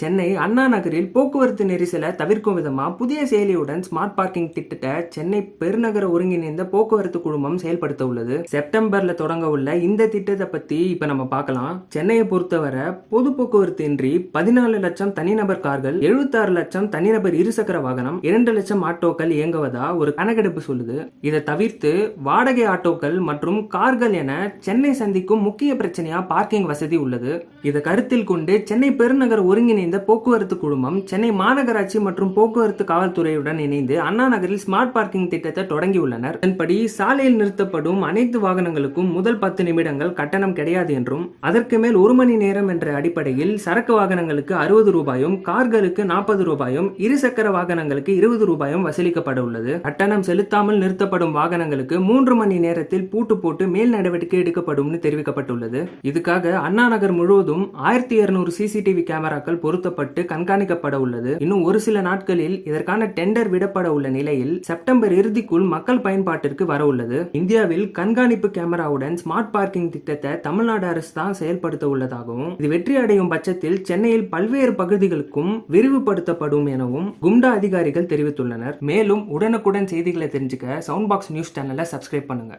சென்னை அண்ணா நகரில் போக்குவரத்து நெரிசலை தவிர்க்கும் விதமா புதிய செயலியுடன் ஸ்மார்ட் பார்க்கிங் திட்டத்தை சென்னை பெருநகர ஒருங்கிணைந்த போக்குவரத்து குழுமம் செயல்படுத்த உள்ளது. செப்டம்பர்ல தொடங்க உள்ள இந்த திட்டத்தை பத்தி இப்ப நம்ம பார்க்கலாம். சென்னையை பொறுத்தவரை பொது போக்குவரத்து இன்றி பதினாலு லட்சம் தனிநபர் கார்கள் 76 லட்சம் தனிநபர் இருசக்கர வாகனம் இரண்டு லட்சம் ஆட்டோக்கள் இயங்குவதா ஒரு கணக்கெடுப்பு சொல்லுது. இதை தவிர்த்து வாடகை ஆட்டோக்கள் மற்றும் கார்கள் என சென்னை சந்திக்கும் முக்கிய பிரச்சனையா பார்க்கிங் வசதி உள்ளது. இதை கருத்தில் கொண்டு சென்னை பெருநகர் ஒருங்கிணைந்த போக்குவரத்து குழுமம் சென்னை மாநகராட்சி மற்றும் போக்குவரத்து காவல்துறையுடன் இணைந்து அண்ணா நகரில் ஸ்மார்ட் பார்க்கிங் திட்டத்தை தொடங்கியுள்ளனர் அதன்படி சாலையில் நிறுத்தப்படும் அனைத்து வாகனங்களுக்கும் முதல் பத்து நிமிடங்கள் கட்டணம் கிடையாது என்றும் அதற்கு மேல் ஒரு மணி நேரம் என்ற அடிப்படையில் சரக்கு வாகனங்களுக்கு அறுபது ரூபாயும் கார்களுக்கு நாற்பது ரூபாயும் இருசக்கர வாகனங்களுக்கு இருபது ரூபாயும் வசூலிக்கப்பட உள்ளது. கட்டணம் செலுத்தாமல் நிறுத்தப்படும் வாகனங்களுக்கு மூன்று மணி நேரத்தில் பூட்டு போட்டு மேல் நடவடிக்கை எடுக்கப்படும் தெரிவிக்கப்பட்டுள்ளது. இதுக்காக அண்ணா நகர் முழுவதும் ஆயிரத்தி இருநூறு சிசிடிவி கேமராக்கள் பொருத்தப்பட்டு கண்காணிக்கப்பட உள்ளது. இன்னும் ஒரு சில நாட்களில் இதற்கான டெண்டர் விடப்பட உள்ள நிலையில் செப்டம்பர் இறுதிக்குள் மக்கள் பயன்பாட்டிற்கு வர உள்ளது. இந்தியாவில் கண்காணிப்பு கேமராவுடன் ஸ்மார்ட் பார்க்கிங் திட்டத்தை தமிழ்நாடு அரசு தான் செயல்படுத்த உள்ளதாகவும் இது வெற்றி அடையும் பட்சத்தில் சென்னையில் பல்வேறு பகுதிகளுக்கும் விரிவுபடுத்தப்படும் எனவும் கும்டா அதிகாரிகள் தெரிவித்துள்ளனர். மேலும் உடனுக்குடன் செய்திகளை தெரிஞ்சுக்க சவுண்ட் பாக்ஸ் நியூஸ் சேனலை சப்ஸ்கிரைப் பண்ணுங்க.